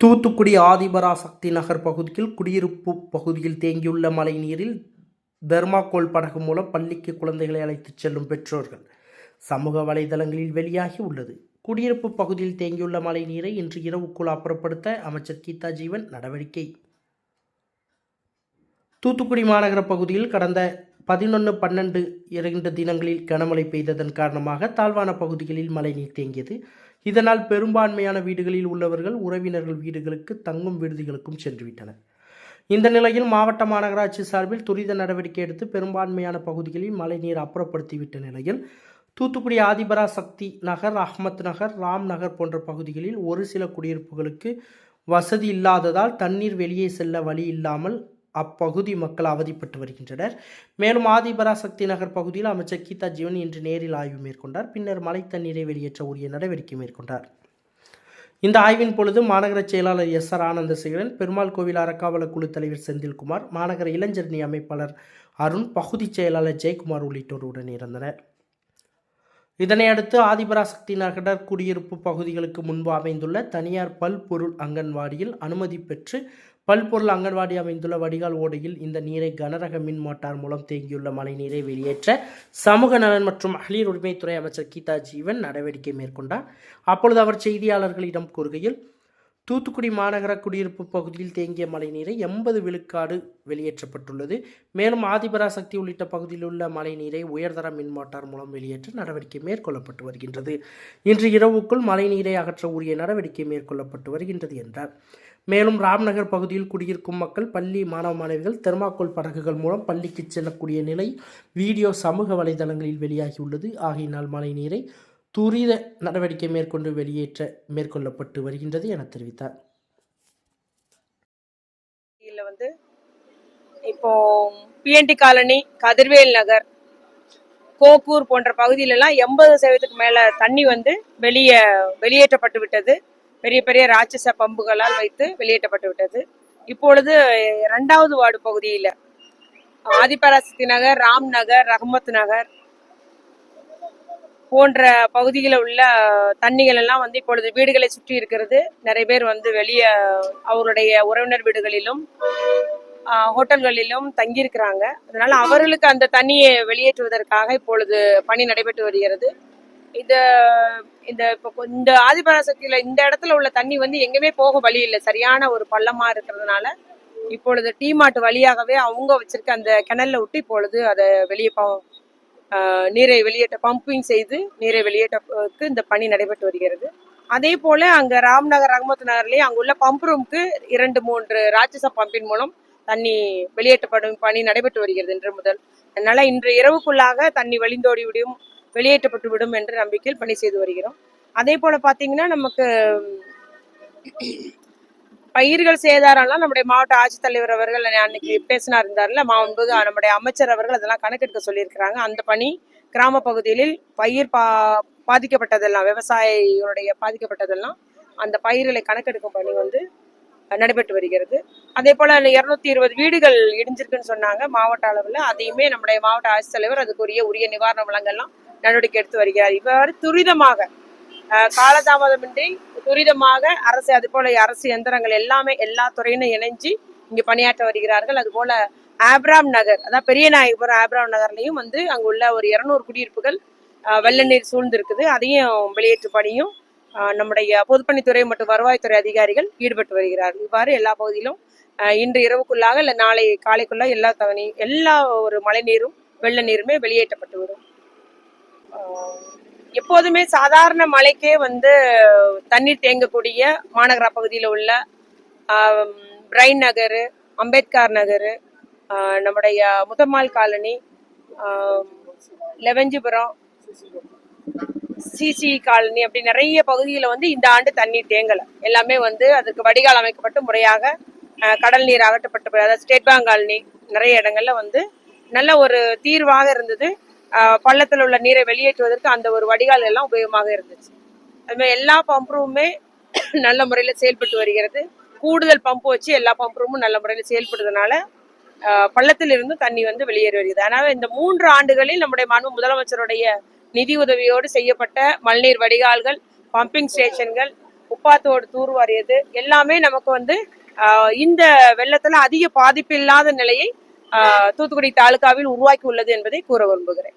தூத்துக்குடி ஆதிபராசக்தி நகர் பகுதியில் குடியிருப்பு பகுதியில் தேங்கியுள்ள மழை நீரில் தெர்மாக்கோல் படகு மூலம் பள்ளிக்கு குழந்தைகளை அழைத்துச் செல்லும் பெற்றோர்கள். சமூக வலைதளங்களில் வெளியாகி உள்ளது. குடியிருப்பு பகுதியில் தேங்கியுள்ள மழைநீரை இன்று இரவுக்குள் அப்புறப்படுத்த அமைச்சர் கீதா ஜீவன் நடவடிக்கை. தூத்துக்குடி மாநகர பகுதியில் கடந்த பதினொன்று பன்னெண்டு இரண்டு தினங்களில் கனமழை பெய்ததன் காரணமாக தாழ்வான பகுதிகளில் மழைநீர் தேங்கியது. இதனால் பெரும்பான்மையான வீடுகளில் உள்ளவர்கள் உறவினர்கள் வீடுகளுக்கு தங்கும் விடுதிகளுக்கும் சென்றுவிட்டனர். இந்த நிலையில் மாவட்ட மாநகராட்சி சார்பில் துரித நடவடிக்கை எடுத்து பெரும்பான்மையான பகுதிகளில் மழைநீர் அப்புறப்படுத்திவிட்ட நிலையில் தூத்துக்குடி ஆதிபரா சக்தி நகர் அஹ்மத் நகர் ராம் நகர் போன்ற பகுதிகளில் ஒரு சில குடியிருப்புகளுக்கு வசதி இல்லாததால் தண்ணீர் வெளியே செல்ல வழி இல்லாமல் அப்பகுதி மக்கள் அவதிப்பட்டு வருகின்றனர். மேலும் ஆதிபராசக்தி நகர் பகுதியில் அமைச்சர் கீதா ஜீவன் இன்று நேரில் ஆய்வு மேற்கொண்டார். பின்னர் மழை தண்ணீரை வெளியேற்ற உரிய நடவடிக்கை மேற்கொண்டார். இந்த ஆய்வின் பொழுது மாநகர செயலாளர் எஸ் ஆர் ஆனந்தசேகரன் பெருமாள் கோவில் அறக்காவல குழு தலைவர் செந்தில்குமார் மாநகர இளைஞரணி அமைப்பாளர் அருண் பகுதி செயலாளர் ஜெயக்குமார் உள்ளிட்டோர் உடன் இருந்தனர் இதனையடுத்து ஆதிபராசக்தி நகர் குடியிருப்பு பகுதிகளுக்கு முன்பு அமைந்துள்ள தனியார் பல்பொருள் அங்கன்வாடியில் அனுமதி பெற்று பல்பொருள் அங்கன்வாடி அமைந்துள்ள வடிகால் ஓடையில் இந்த நீரை கனரக மின் மோட்டார் மூலம் தேங்கியுள்ள மழைநீரை வெளியேற்ற சமூக நலன் மற்றும் மகளிர் உரிமைத்துறை அமைச்சர் கீதா ஜீவன் நடவடிக்கை மேற்கொண்டார். அப்பொழுது அவர் செய்தியாளர்களிடம் கூறுகையில் தூத்துக்குடி மாநகர குடியிருப்பு பகுதியில் தேங்கிய மழைநீரை எண்பது விழுக்காடு வெளியேற்றப்பட்டுள்ளது. மேலும் ஆதிபராசக்தி உள்ளிட்ட பகுதியில் உள்ள மழைநீரை உயர்தர மின் மோட்டார் மூலம் வெளியேற்ற நடவடிக்கை மேற்கொள்ளப்பட்டு வருகின்றது. இன்று இரவுக்குள் மழைநீரை அகற்ற உரிய நடவடிக்கை மேற்கொள்ளப்பட்டு வருகின்றது என்றார். மேலும் ராம்நகர் பகுதியில் குடியிருக்கும் மக்கள் பள்ளி மாணவ மாணவிகள் தெர்மாக்கோல் படகுகள் மூலம் பள்ளிக்கு செல்லக்கூடிய நிலை வீடியோ சமூக வலைதளங்களில் வெளியாகியுள்ளது. ஆகையினால் மழைநீரை துரித நடவடிக்கை மேற்கொண்டு வெளியேற்ற மேற்கொள்ளப்பட்டு வருகின்றது என தெரிவித்தார். இதில் வந்து இப்போ P N T colony Kathirvel Nagar Kokkur போன்ற பகுதியிலலாம் எண்பது சதவீதத்துக்கு மேலே தண்ணி வந்து வெளியே வெளியேற்றப்பட்டு விட்டது. பெரிய பெரிய ராட்சச பம்புகளால் வைத்து வெளியேற்றப்பட்டு விட்டது. இப்பொழுது இரண்டாவது வார்டு பகுதியில் ஆதிபராசக்தி நகர் ராம் நகர் ரஹமத் நகர் போன்ற பகுதியில் உள்ள தண்ணிகள் எல்லாம் வந்து இப்பொழுது வீடுகளை சுற்றி இருக்கிறது. நிறைய பேர் வந்து வெளியே அவருடைய உறவினர் வீடுகளிலும் ஹோட்டல்களிலும் தங்கியிருக்கிறாங்க. அதனால அவர்களுக்கு அந்த தண்ணியை வெளியேற்றுவதற்காக இப்பொழுது பணி நடைபெற்று வருகிறது. இந்த இந்த இப்போ இந்த ஆதிபராசக்தியில் இந்த இடத்துல உள்ள தண்ணி வந்து எங்கேயுமே போக வழி இல்லை. சரியான ஒரு பள்ளமாக இருக்கிறதுனால இப்பொழுது டீ மாட்டு வழியாகவே அவங்க வச்சிருக்க அந்த கிணல்ல விட்டு இப்பொழுது அதை வெளியே ப- நீரை வெளியேற்ற பம்பிங் செய்து நீரை வெளியேற்றக்கு இந்த பணி நடைபெற்று வருகிறது. அதே போல அங்க ராம்நகர் ரஹமத் நகர்லயே அங்குள்ள பம்ப் ரூம்க்கு இரண்டு மூன்று ராட்சச பம்பின் மூலம் தண்ணி வெளியேற்றப்படும் பணி நடைபெற்று வருகிறது இன்று முதல். அதனால இன்று இரவுக்குள்ளாக தண்ணி வழிந்தோடி விடும் வெளியேற்றப்பட்டு விடும் என்ற நம்பிக்கையில் பணி செய்து வருகிறோம். அதே போல பாத்தீங்கன்னா நமக்கு பயிர்கள் சேதாரம்லாம் நம்முடைய மாவட்ட ஆட்சித்தலைவர் அவர்கள் அன்னைக்கு பேசினார் இருந்தார்ல மாண்பு நம்முடைய அமைச்சர் அவர்கள் அதெல்லாம் கணக்கெடுக்க சொல்லியிருக்கிறாங்க. அந்த பணி கிராம பகுதிகளில் பயிர் பா பாதிக்கப்பட்டதெல்லாம் விவசாயிகளுடைய பாதிக்கப்பட்டதெல்லாம் அந்த பயிர்களை கணக்கெடுக்கும் பணி வந்து நடைபெற்று வருகிறது. அதே போல இருநூத்தி இருபது வீடுகள் இடிஞ்சிருக்குன்னு சொன்னாங்க மாவட்ட அளவில். அதையுமே நம்முடைய மாவட்ட ஆட்சித்தலைவர் அதுக்குரிய உரிய நிவாரண வழங்கெல்லாம் நடவடிக்கை எடுத்து வருகிறார். இவ்வாறு துரிதமாக காலதாமதமின்றி துரிதமாக அரசு அது போல அரசு எந்திரங்கள் எல்லாமே எல்லா துறையினும் இணைஞ்சு இங்கு பணியாற்ற வருகிறார்கள். அதுபோல ஆப்ராம் நகர் அதாவது பெரிய நாயகபுரம் ஆப்ராம் நகர்லையும் வந்து அங்குள்ள ஒரு இருநூறு குடியிருப்புகள் வெள்ளநீர் வெள்ள நீர் சூழ்ந்திருக்குது. அதையும் வெளியேற்று பணியும் நம்முடைய பொதுப்பணித்துறை மற்றும் வருவாய்த்துறை அதிகாரிகள் ஈடுபட்டு வருகிறார்கள். இவ்வாறு எல்லா பகுதியிலும் இன்று இரவுக்குள்ளாக இல்லை நாளை காலைக்குள்ள எல்லா தவணையும் எல்லா ஒரு மழை நீரும் வெள்ள நீருமே வெளியேற்றப்பட்டு வரும். எப்போதுமே சாதாரண மழைக்கே வந்து தண்ணீர் தேங்கக்கூடிய மாநகர பகுதியில் உள்ள பிரைன் நகர் அம்பேத்கர் நகர் நம்முடைய Muthamal colony Levanjipuram CC colony அப்படி நிறைய பகுதியில் வந்து இந்த ஆண்டு தண்ணீர் தேங்கலை. எல்லாமே வந்து அதுக்கு வடிகால் அமைக்கப்பட்டு முறையாக கடல் நீர் அகற்றப்பட்டு அதாவது ஸ்டேட் பேங்க் காலனி நிறைய இடங்கள்ல வந்து நல்ல ஒரு தீர்வாக இருந்தது. பள்ளத்தில் உள்ள நீரை வெளியேற்றுவதற்கு அந்த ஒரு வடிகால் எல்லாம் உபயோகமாக இருந்துச்சு. அதுமாதிரி எல்லா பம்ப் ரூமுமே நல்ல முறையில் செயல்பட்டு வருகிறது. கூடுதல் பம்ப் வச்சு எல்லா பம்ப் ரூமும் நல்ல முறையில் செயல்படுறதுனால அஹ், பள்ளத்தில் இருந்து தண்ணி வந்து வெளியேறி வருகிறது. அதனால இந்த மூன்று ஆண்டுகளில் நம்முடைய மாண்பு முதலமைச்சருடைய நிதி உதவியோடு செய்யப்பட்ட மழைநீர் வடிகால்கள் பம்பிங் ஸ்டேஷன்கள் உப்பாத்தோடு தூர்வாரியது எல்லாமே நமக்கு வந்து ஆஹ், இந்த வெள்ளத்துல அதிக பாதிப்பு இல்லாத நிலையை ஆஹ், தூத்துக்குடி தாலுகாவில் உருவாக்கி உள்ளது என்பதை கூற விரும்புகிறேன்.